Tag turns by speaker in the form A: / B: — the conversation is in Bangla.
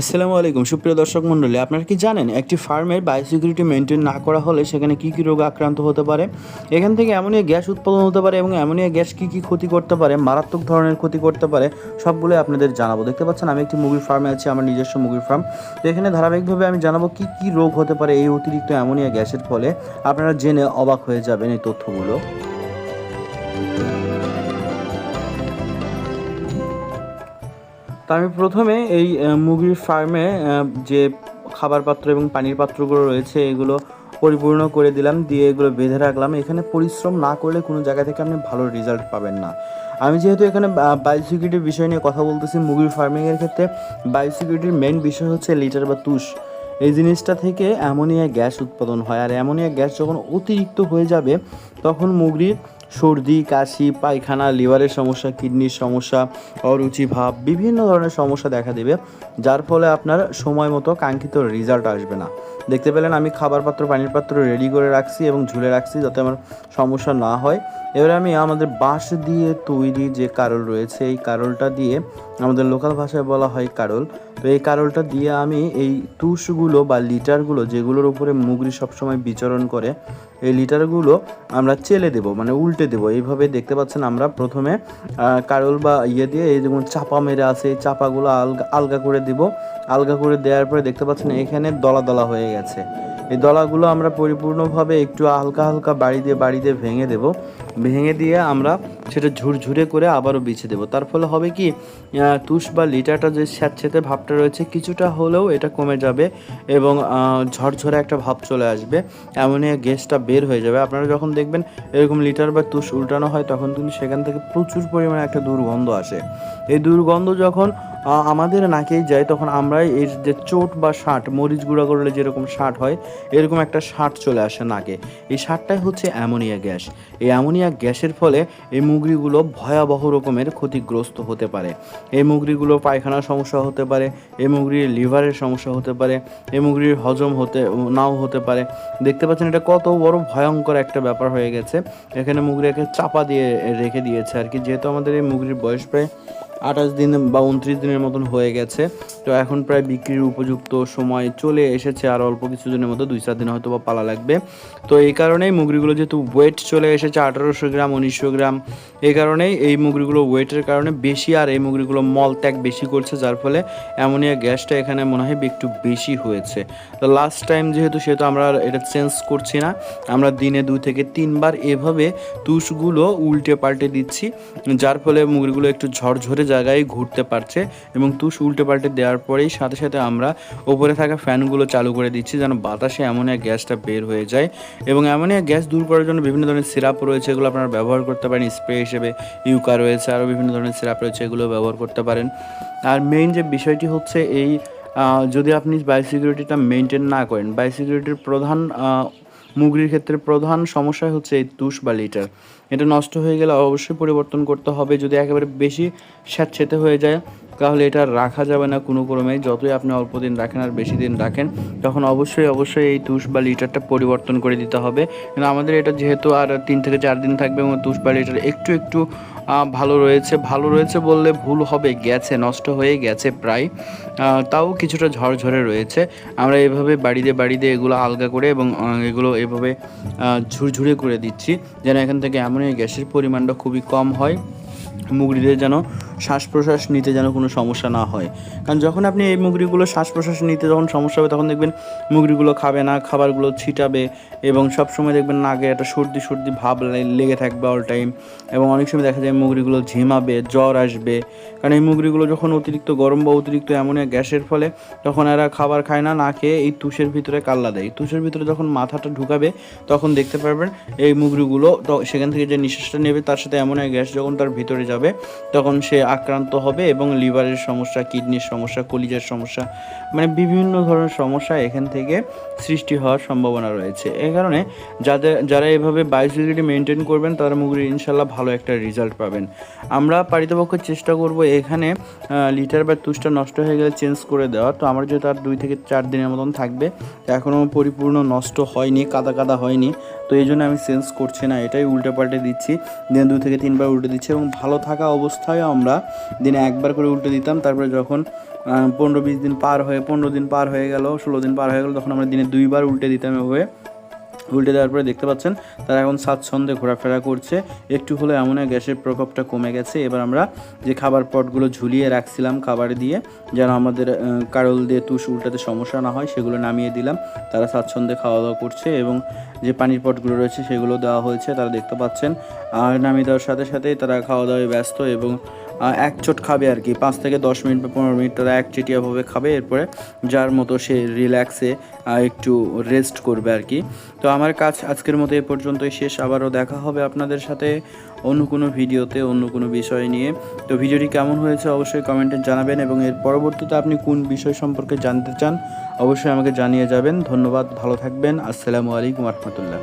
A: আসসালামু আলাইকুম, সুপ্রিয় দর্শক মণ্ডলী, আপনারা কি জানেন একটি ফার্মের বায়োসিকিউরিটি মেনটেন না করা হলে সেখানে কী কী রোগ আক্রান্ত হতে পারে? এখান থেকে অ্যামোনিয়া গ্যাস উৎপাদন হতে পারে এবং অ্যামোনিয়া গ্যাস কী কী ক্ষতি করতে পারে, মারাত্মক ধরনের ক্ষতি করতে পারে, সবগুলোই আপনাদের জানাব। দেখতে পাচ্ছেন, আমি একটি মুরগির ফার্মে আছি, আমার নিজস্ব মুরগির ফার্ম। তো এখানে ধারাবাহিকভাবে আমি জানাব কী কী রোগ হতে পারে এই অতিরিক্ত অ্যামোনিয়া গ্যাসের ফলে। আপনারা জেনে অবাক হয়ে যাবেন এই তথ্যগুলো। তো আমি প্রথমে এই মুরগির ফার্মে যে খাবার পাত্র এবং পানির পাত্রগুলো রয়েছে, এগুলো পরিপূর্ণ করে দিলাম, দিয়ে এগুলো বেঁধে রাখলাম। এখানে পরিশ্রম না করলে কোনো জায়গা থেকে আপনি ভালো রেজাল্ট পাবেন না। আমি যেহেতু এখানে বায়োসিকিউরিটির বিষয় নিয়ে কথা বলতেছি মুরগির ফার্মিংয়ের ক্ষেত্রে বায়োসিকিউরিটির মেন বিষয় হচ্ছে লিটার বা তুষ। এই জিনিসটা থেকে অ্যামোনিয়া গ্যাস উৎপাদন হয়, আর অ্যামোনিয়া গ্যাস যখন অতিরিক্ত হয়ে যাবে, তখন মুরগির সর্দি, কাশি, পায়খানা, লিভারের সমস্যা, কিডনির সমস্যা, অরুচি, ভাব, বিভিন্ন ধরনের সমস্যা দেখা দেবে, যার ফলে আপনার সময় মতো কাঙ্ক্ষিত রেজাল্ট আসবে না। দেখতে পেলেন, আমি খাবার পাত্র, পানির পাত্র রেডি করে রাখছি এবং ঝুলে রাখছি যাতে আমার সমস্যা না হয়। এবারে আমি আমাদের বাঁশ দিয়ে তৈরি যে কারল রয়েছে, এই কারলটা দিয়ে আমাদের লোকাল ভাষায় বলা হয় কারল। তো এই কারলটা দিয়ে আমি এই তুষগুলো বা লিটারগুলো যেগুলোর উপরে মুগরি সবসময় বিচরণ করে, এই লিটারগুলো আমরা চেলে দেব মানে উল্টে দেব। এইভাবে দেখতে পাচ্ছেন আমরা প্রথমে কারল বা ইয়ে দিয়ে এই যেমন চাপা মেরে আছে এই চাপাগুলো আলগা আলগা করে দিব। আলগা করে দেওয়ার পরে দেখতে পাচ্ছেন এখানে দলা দলা হয়ে গেছে। এই দলাগুলো আমরা পরিপূর্ণভাবে একটু হালকা হালকা বাড়ি দিয়ে বাড়ি দিয়ে ভেঙে দেব। ভেঙে দিয়ে আমরা সেটা ঝুরঝুরে করে আবারও বিছে দেবো। তার ফলে হবে কি তুষ বা লিটারটা যে স্যাঁতসেঁতে ভাবটা রয়েছে, কিছুটা হলেও এটা কমে যাবে এবং ঝরঝরে একটা ভাব চলে আসবে। অ্যামোনিয়া গ্যাসটা বের হয়ে যাবে। আপনারা যখন দেখবেন এরকম লিটার বা তুষ উল্টানো হয়, তখন কিন্তু সেখান থেকে প্রচুর পরিমাণে একটা দুর্গন্ধ আসে। এই দুর্গন্ধ যখন আমাদের নাকেই যায়, তখন আমরাই এর যে চোট বা শাঁট মরিচ গুঁড়া করলে যেরকম শাঁট হয়, এরকম একটা শাঁট চলে আসে নাকে। এই শাঁটটাই হচ্ছে অ্যামোনিয়া গ্যাস। এই অ্যামোনিয়া গ্যাসের ফলে এই মুগরিগুলো ভয়াবহ রকমের ক্ষতিগ্রস্ত হতে পারে। এই মুগরিগুলো পায়খানার সমস্যা হতে পারে, এই মুগরির লিভারের সমস্যা হতে পারে, এই মুগরির হজম হতে, নাও হতে পারে। দেখতে পাচ্ছেন এটা কত বড় ভয়ঙ্কর একটা ব্যাপার হয়ে গেছে। এখানে মুগরিকে চাপা দিয়ে রেখে দিয়েছে আর কি। যেহেতু আমাদের এই মুগরির বয়স প্রায় আঠাশ দিন বা উনত্রিশ দিনের মতন হয়ে গেছে তো এখন প্রায় বিক্রির উপযুক্ত সময় চলে এসেছে, আর অল্প কিছুদিনের মতো দুই, চার দিন হয়তো বা পালা লাগবে। তো এই কারণেই মুগরিগুলো যেহেতু ওয়েট চলে এসেছে আঠারোশো গ্রাম, উনিশশো গ্রাম, এই কারণেই এই মুগরিগুলো ওয়েটের কারণে বেশি, আর এই মুগরিগুলো মল ত্যাগ বেশি করছে, যার ফলে অ্যামোনিয়া গ্যাসটা এখানে মনে হয় একটু বেশি হয়েছে। তো লাস্ট টাইম যেহেতু সেহেতু আমরা এটা চেঞ্জ করছি না, আমরা দিনে দুই থেকে তিনবার এভাবে তুষগুলো উল্টে পাল্টে দিচ্ছি, যার ফলে মুগরিগুলো একটু ঝরঝরে জায়গায় ঘুরতে পারছে এবং তুষ উল্টে পাল্টে দেওয়ার পরেই সাথে সাথে আমরা ওপরে থাকা ফ্যানগুলো চালু করে দিচ্ছি যেন বাতাসে অ্যামোনিয়া গ্যাসটা বের হয়ে যায় এবং অ্যামোনিয়া গ্যাস দূর করার জন্য বিভিন্ন ধরনের সিরাপ রয়েছে, এগুলো আপনারা ব্যবহার করতে পারেন। স্প্রে হিসেবে ইউকা রয়েছে, আরও বিভিন্ন ধরনের সিরাপ রয়েছে, এগুলো ব্যবহার করতে পারেন। আর মেইন যে বিষয়টি হচ্ছে এই যদি আপনি বায়োসিকিউরিটিটা মেনটেন না করেন বায়োসিকিউরিটির প্রধান মুগরির ক্ষেত্রে প্রধান সমস্যা হচ্ছে এই তুষ বা লিটার। এটা নষ্ট হয়ে গেলে অবশ্যই পরিবর্তন করতে হবে। যদি একেবারে বেশি স্যাঁতসেঁতে হয়ে যায় তাহলে এটা রাখা যাবে না কোনো ক্রমে। যতই আপনি অল্প দিন রাখেন আর বেশি দিন রাখেন, তখন অবশ্যই অবশ্যই এই তুষ বা লিটারটা পরিবর্তন করে দিতে হবে। কিন্তু আমাদের এটা যেহেতু আর তিন থেকে চার দিন থাকবে এবং তুষ বা লিটার একটু একটু ভালো রয়েছে। ভালো রয়েছে বললে ভুল হবে, গেছে, নষ্ট হয়ে গেছে প্রায়। তাও কিছুটা ঝরঝরে রয়েছে। আমরা এভাবে বাড়িতে বাড়িতে এগুলো আলগা করে এবং এগুলো এভাবে ঝুরঝুরে করে দিচ্ছি, যেন এখান থেকে এমন গ্যাসের পরিমাণটা খুবই কম হয়। মুগরিদের যেন শ্বাস প্রশ্বাস নিতে যেন কোনো সমস্যা না হয়। কারণ যখন আপনি এই মুগরিগুলো শ্বাস প্রশ্বাস নিতে যখন সমস্যা হবে, তখন দেখবেন মুগরিগুলো খাবে না, খাবারগুলো ছিটাবে এবং সব সময় দেখবেন নাকে একটা সর্দি সর্দি ভাব লেগে থাকবে অল টাইম এবং অনেক সময় দেখা যায় মুগরিগুলো ঝিমাবে, জ্বর আসবে। কারণ এই মুগরিগুলো যখন অতিরিক্ত গরম বা অতিরিক্ত অ্যামোনিয়া গ্যাসের ফলে তখন এরা খাবার খায় না না খেয়ে এই তুষের ভিতরে কাল্লা দেয়। তুষের ভিতরে যখন মাথাটা ঢুকাবে, তখন দেখতে পারবেন এই মুগরিগুলো সেখান থেকে যে নিঃশ্বাসটা নেবে, তার সাথে অ্যামোনিয়া গ্যাস যখন তার ভিতরে যাবে তখন সে আক্রান্ত হবে এবং লিভারের সমস্যা কিডনির সমস্যা, কলিজার সমস্যা মানে বিভিন্ন ধরনের সমস্যা এখান থেকে সৃষ্টি হওয়ার সম্ভাবনা রয়েছে। এই কারণে যাদের, যারা এভাবে বায়োসিকিউরিটি মেনটেন করবেন, তারা মুগরি ইনশাল্লাহ ভালো একটা রেজাল্ট পাবেন। আমরা পারিতপক্ষে চেষ্টা করব এখানে লিটার বা তুষটা নষ্ট হয়ে গেলে চেঞ্জ করে দেওয়া। তো আমার যেহেতু আর দুই থেকে চার দিনের মতন থাকবে এখনও পরিপূর্ণ নষ্ট হয়নি, কাদা কাদা হয়নি। তো এই জন্য আমি চেঞ্জ করছি না, এটাই উল্টে পাল্টে দিচ্ছি। দিন দুই থেকে তিনবার উল্টে দিচ্ছি এবং ভালো থাকা অবস্থায় আমরা দিনে একবার করে উল্টে দিতাম। তারপরে যখন পনেরো বিশ দিন পার হয়ে, পনেরো দিন পার হয়ে গেল, ষোলো দিন পার হয়ে গেল, তখন আমরা দিনে দুইবার উল্টে দিতাম এভাবে। উল্টে দেওয়ার পরে দেখতে পাচ্ছেন তারা এখন স্বাচ্ছন্দ্যে ঘোরাফেরা করছে। একটু হলে এমন গ্যাসের প্রকোপটা কমে গেছে। এবার আমরা যে খাবার পটগুলো ঝুলিয়ে রাখছিলাম খাবার দিয়ে, যেন আমাদের কারল দিয়ে তুষ উল্টাতে সমস্যা না হয়, সেগুলো নামিয়ে দিলাম। তারা স্বাচ্ছন্দ্যে খাওয়া দাওয়া করছে এবং যে পানির পটগুলো রয়েছে, সেগুলো দেওয়া হয়েছে। তারা দেখতে পাচ্ছেন আর নামিয়ে দেওয়ার সাথে সাথেই তারা খাওয়া দাওয়ায় ব্যস্ত এবং এক চোট খাবে আর কি। পাঁচ থেকে দশ মিনিট বা পনেরো মিনিট তারা এক চেটিয়াভাবে খাবে, এরপরে যার মতো সে রিল্যাক্সে একটু রেস্ট করবে আর কি। তো আমার কাজ আজকের মতো এ পর্যন্তই শেষ। আবারও দেখা হবে আপনাদের সাথে অন্য কোনো ভিডিওতে, অন্য কোনো বিষয় নিয়ে। তো ভিডিওটি কেমন হয়েছে অবশ্যই কমেন্টে জানাবেন এবং এর পরবর্তীতে আপনি কোন বিষয় সম্পর্কে জানতে চান, অবশ্যই আমাকে জানিয়ে যাবেন। ধন্যবাদ, ভালো থাকবেন। আসসালামু আলাইকুম রহমতুল্লাহ।